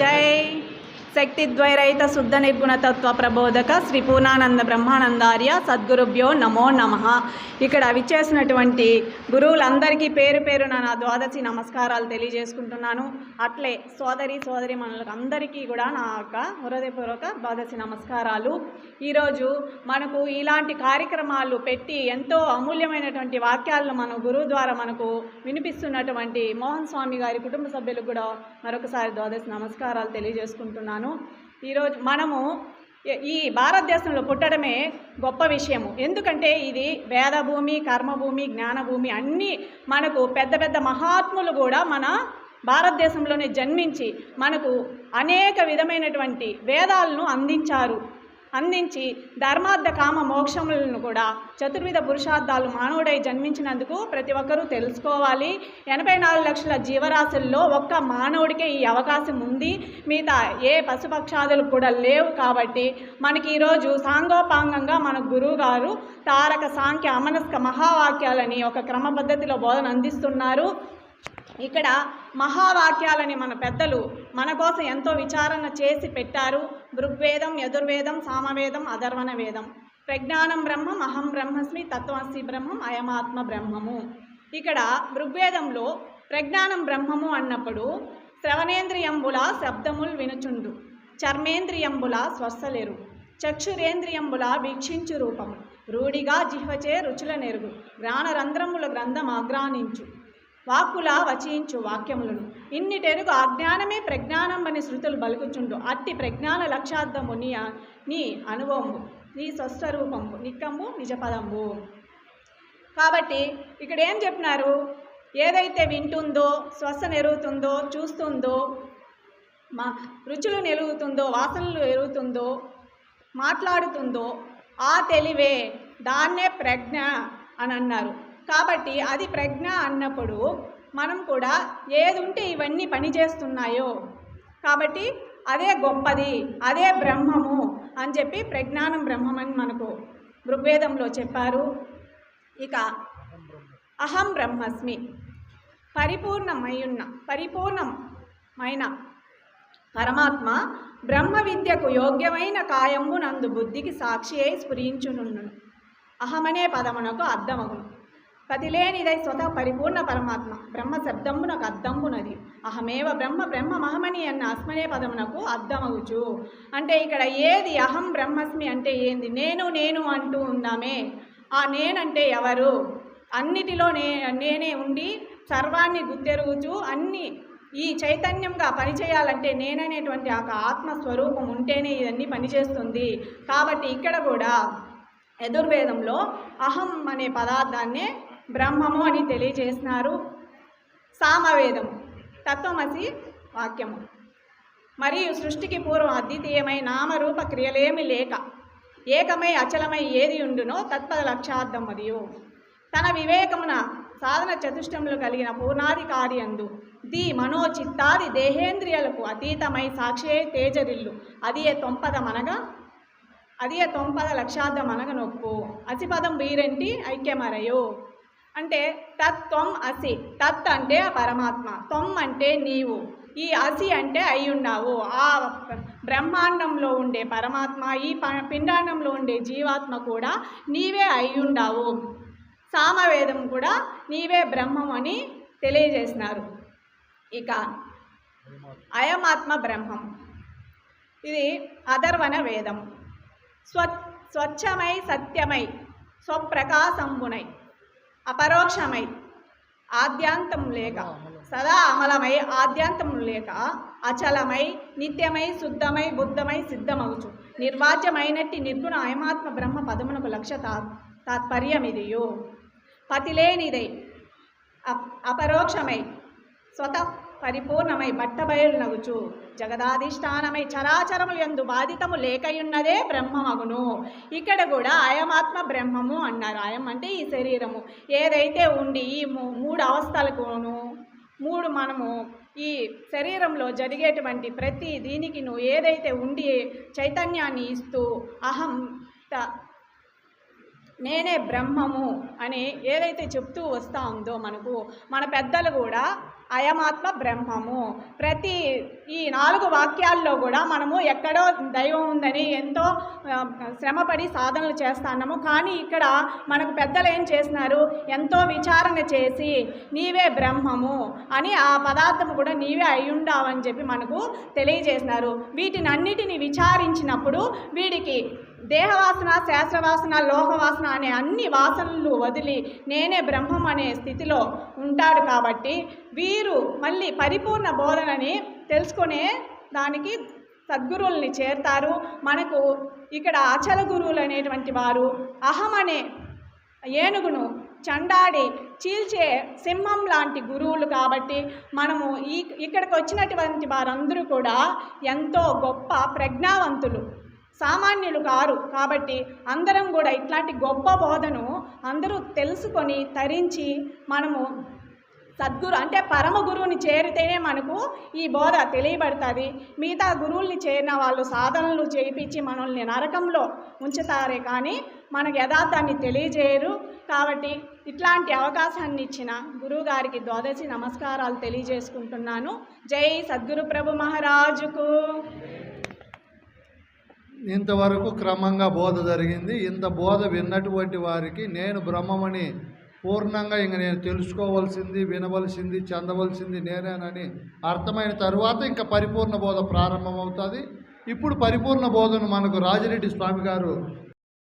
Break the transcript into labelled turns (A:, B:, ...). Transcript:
A: జై శక్తిద్వైరహిత శుద్ధ నిర్గుణతత్వ ప్రబోధక శ్రీ పూర్ణానంద బ్రహ్మానందార్య సద్గురుభ్యో నమో నమ. ఇక్కడ విచ్చేసినటువంటి గురువులందరికీ పేరు పేరున నా ద్వాదశి నమస్కారాలు తెలియజేసుకుంటున్నాను. అట్లే సోదరి సోదరి మనలకు అందరికీ కూడా నా యొక్క హృదయపూర్వక ద్వాదశి నమస్కారాలు. ఈరోజు మనకు ఇలాంటి కార్యక్రమాలు పెట్టి ఎంతో అమూల్యమైనటువంటి వాక్యాలను మన గురువు ద్వారా మనకు వినిపిస్తున్నటువంటి మోహన్ స్వామి గారి కుటుంబ సభ్యులకు కూడా మరొకసారి ద్వాదశి నమస్కారాలు తెలియజేసుకుంటున్నాను. ఈరోజు మనము ఈ- ఈ భారతదేశంలో పుట్టడమే గొప్ప విషయము. ఎందుకంటే ఇది వేదభూమి కర్మభూమి జ్ఞానభూమి అన్నీ మనకు పెద్ద పెద్ద మహాత్ములు కూడా మన భారతదేశంలోనే జన్మించి మనకు అనేక విధమైనటువంటి వేదాలను అందించారు. అందించి ధర్మార్థ కామ మోక్షములను కూడా చతుర్విధ పురుషార్థాలు మానవుడై జన్మించినందుకు ప్రతి ఒక్కరూ తెలుసుకోవాలి. ఎనభై నాలుగు లక్షల జీవరాశుల్లో ఒక్క మానవుడికే ఈ అవకాశం ఉంది. మిగతా ఏ పశుపక్షాదులు కూడా లేవు కాబట్టి మనకి ఈరోజు సాంగోపాంగంగా మన గురువు గారు తారక సాంఖ్య అమనస్క మహావాక్యాలని ఒక క్రమ పద్ధతిలో బోధన అందిస్తున్నారు. ఇక్కడ మహావాక్యాలని మన పెద్దలు మన కోసం ఎంతో విచారణ చేసి పెట్టారు. ఋగ్వేదం యదుర్వేదం సామవేదం అధర్వణ వేదం. ప్రజ్ఞానం బ్రహ్మం అహం బ్రహ్మస్మి తత్వస్మి బ్రహ్మం అయమాత్మ బ్రహ్మము. ఇక్కడ ఋగ్వేదంలో ప్రజ్ఞానం బ్రహ్మము అన్నప్పుడు శ్రవణేంద్రియంబుల శబ్దములు వినుచుండు. చర్మేంద్రియంబుల స్వస్థలేరు. చక్షురేంద్రియంబుల వీక్షించు రూపము. రూఢిగా జిహ్వచే రుచుల నెరుగు. రంధ్రముల గ్రంథం ఆగ్రానించు వాక్కులా వచించు వాక్యములను. ఇన్నిటెరుగు అజ్ఞానమే ప్రజ్ఞానం అని శృతులు బలుకుచుండు అట్టి ప్రజ్ఞాన లక్ష్యార్థము నీ నీ అనుభవము నీ స్వస్వరూపము నిక్కము నిజపదము. కాబట్టి ఇక్కడ ఏం చెప్పినారు? ఏదైతే వింటుందో శ్వాస నెరుగుతుందో చూస్తుందో మా రుచులు నెరుగుతుందో వాసనలు ఎరుగుతుందో మాట్లాడుతుందో ఆ తెలివే దాన్నే ప్రజ్ఞ అని అన్నారు కాబట్టి అది ప్రజ్ఞ అన్నప్పుడు మనం కూడా ఏది ఉంటే ఇవన్నీ పనిచేస్తున్నాయో కాబట్టి అదే గొప్పది అదే బ్రహ్మము అని చెప్పి ప్రజ్ఞానం బ్రహ్మమని మనకు ఋగ్వేదంలో చెప్పారు. ఇక అహం బ్రహ్మస్మి. పరిపూర్ణమయ్యున్న పరిపూర్ణమైన పరమాత్మ బ్రహ్మ విద్యకు యోగ్యమైన కాయము నందు బుద్ధికి సాక్షి అయి స్ఫురించును అహమనే పదమునకు అర్థమగును. పతిలేనిదై స్వతః పరిపూర్ణ పరమాత్మ. బ్రహ్మ శబ్దమునకు అద్దమ్మునది అహమేవ బ్రహ్మ బ్రహ్మమహమని అన్న అస్మనే పదమునకు అర్థమగుచు. అంటే ఇక్కడ ఏది అహం బ్రహ్మస్మి అంటే ఏంది? నేను నేను అంటూ ఉన్నామే. ఆ నేనంటే ఎవరు? అన్నిటిలో నే నేనే ఉండి సర్వాన్ని గుర్తెరుగుచు అన్ని ఈ చైతన్యంగా పనిచేయాలంటే నేననేటువంటి ఒక ఆత్మస్వరూపం ఉంటేనే ఇవన్నీ పనిచేస్తుంది. కాబట్టి ఇక్కడ కూడా యజుర్వేదంలో అహం అనే పదార్థాన్నే బ్రహ్మము అని తెలియజేసినారు. సామవేదము తత్వమసి వాక్యము. మరియు సృష్టికి పూర్వం అద్వితీయమై నామరూప క్రియలేమి లేక ఏకమై అచలమై ఏది ఉండునో తత్పద లక్షార్థం మరియు తన వివేకమున సాధన చతుష్టములు కలిగిన పూర్ణాధికారి అందు ది మనోచిత్తాది దేహేంద్రియాలకు అతీతమై సాక్షే తేజరిల్లు. అదియే తొంపద మనగా అదియే తొంపద లక్షార్థం అనగ నొప్పు అసిపదం వీరంటి ఐక్యమరయు. అంటే తత్వం అసి. తత్ అంటే ఆ పరమాత్మ. త్వం అంటే నీవు. ఈ అసి అంటే అయ్యున్నావు ఆ బ్రహ్మాండంలో ఉండే పరమాత్మ ఈ ప- పిండాండంలో ఉండే జీవాత్మ కూడా నీవే అయ్యుండావు. సామవేదం కూడా నీవే బ్రహ్మం అని తెలియజేసినారు. ఇక అయమాత్మ బ్రహ్మం. ఇది అధర్వణ వేదం. స్వ స్వచ్ఛమై సత్యమై స్వప్రకాశంబునై. అపరోక్షమై ఆద్యాంతం లేక సదా అమలమై ఆద్యాంతం లేక అచలమై నిత్యమై శుద్ధమై బుద్ధమై సిద్ధమగుచు. నిర్వాజ్యమైనట్టి నిర్గుణ అయమాత్మ బ్రహ్మ పదమునకు లక్ష్య తా తాత్పర్యమిదియు. పతిలేనిదై అప్- అపరోక్షమై స్వత పరిపూర్ణమై బట్టబయలు నగుచు జగదాధిష్టానమై చరాచరములు ఎందు బాధితము లేకయున్నదే బ్రహ్మమగును. ఇక్కడ కూడా అయమాత్మ బ్రహ్మము అన్నారు. అయం అంటే ఈ శరీరము. ఏదైతే ఉండి ఈ మూ- మూడు అవస్థలకును మూడు మనము ఈ శరీరంలో జరిగేటువంటి ప్రతి దీనికి నువ్వు ఏదైతే ఉండి చైతన్యాన్ని ఇస్తూ అహం నేనే బ్రహ్మము అని ఏదైతే చెప్తూ వస్తూ ఉందో మనకు మన పెద్దలు కూడా అయమాత్మ బ్రహ్మము. ప్రతి ఈ నాలుగు వాక్యాల్లో కూడా మనము ఎక్కడో దైవం ఉందని ఎంతో శ్రమపడి సాధనలు చేస్తున్నాము కానీ ఇక్కడ మనకు పెద్దలు ఏం చేసినారు? ఎంతో విచారణ చేసి నీవే బ్రహ్మము అని ఆ పదార్థం కూడా నీవే అయ్యుండావని చెప్పి మనకు తెలియజేసినారు. వీటిని అన్నిటిని విచారించినప్పుడు వీడికి దేహవాసన శాస్త్రవాసన లోహవాసన అనే అన్ని వాసనలు వదిలి నేనే బ్రహ్మం అనే స్థితిలో ఉంటాడు కాబట్టి వీరు మళ్ళీ పరిపూర్ణ బోధనని తెలుసుకునే దానికి సద్గురువుల్ని చేరతారు. మనకు ఇక్కడ అచల గురువులు అనేటువంటి వారు అహం అనే ఏనుగును చండాడి చీల్చే సింహం లాంటి గురువులు కాబట్టి మనము ఈ ఇక్కడికి వచ్చినటువంటి వారందరూ కూడా ఎంతో గొప్ప ప్రజ్ఞావంతులు. సామాన్యులు కారు. కాబట్టి అందరం కూడా ఇట్లాంటి గొప్ప బోధను అందరూ తెలుసుకొని తరించి మనము సద్గురు అంటే పరమ గురువుని చేరితేనే మనకు ఈ బోధ తెలియబడుతుంది. మిగతా గురువుల్ని చేరిన వాళ్ళు సాధనలు చేయించి మనల్ని నరకంలో ఉంచుతారే కానీ మనకు యథార్థాన్ని తెలియజేయరు. కాబట్టి ఇట్లాంటి అవకాశాన్ని ఇచ్చిన గురువుగారికి ద్వాదశి నమస్కారాలు తెలియజేసుకుంటున్నాను. జై సద్గురు ప్రభు మహారాజుకు.
B: ఇంతవరకు క్రమంగా బోధ జరిగింది. ఇంత బోధ విన్నటువంటి వారికి నేను బ్రహ్మమని పూర్ణంగా ఇంక నేను తెలుసుకోవాల్సింది వినవలసింది చెందవలసింది నేనేనని అర్థమైన తరువాత ఇంకా పరిపూర్ణ బోధ ప్రారంభమవుతుంది. ఇప్పుడు పరిపూర్ణ బోధను మనకు రాజిరెడ్డి స్వామి గారు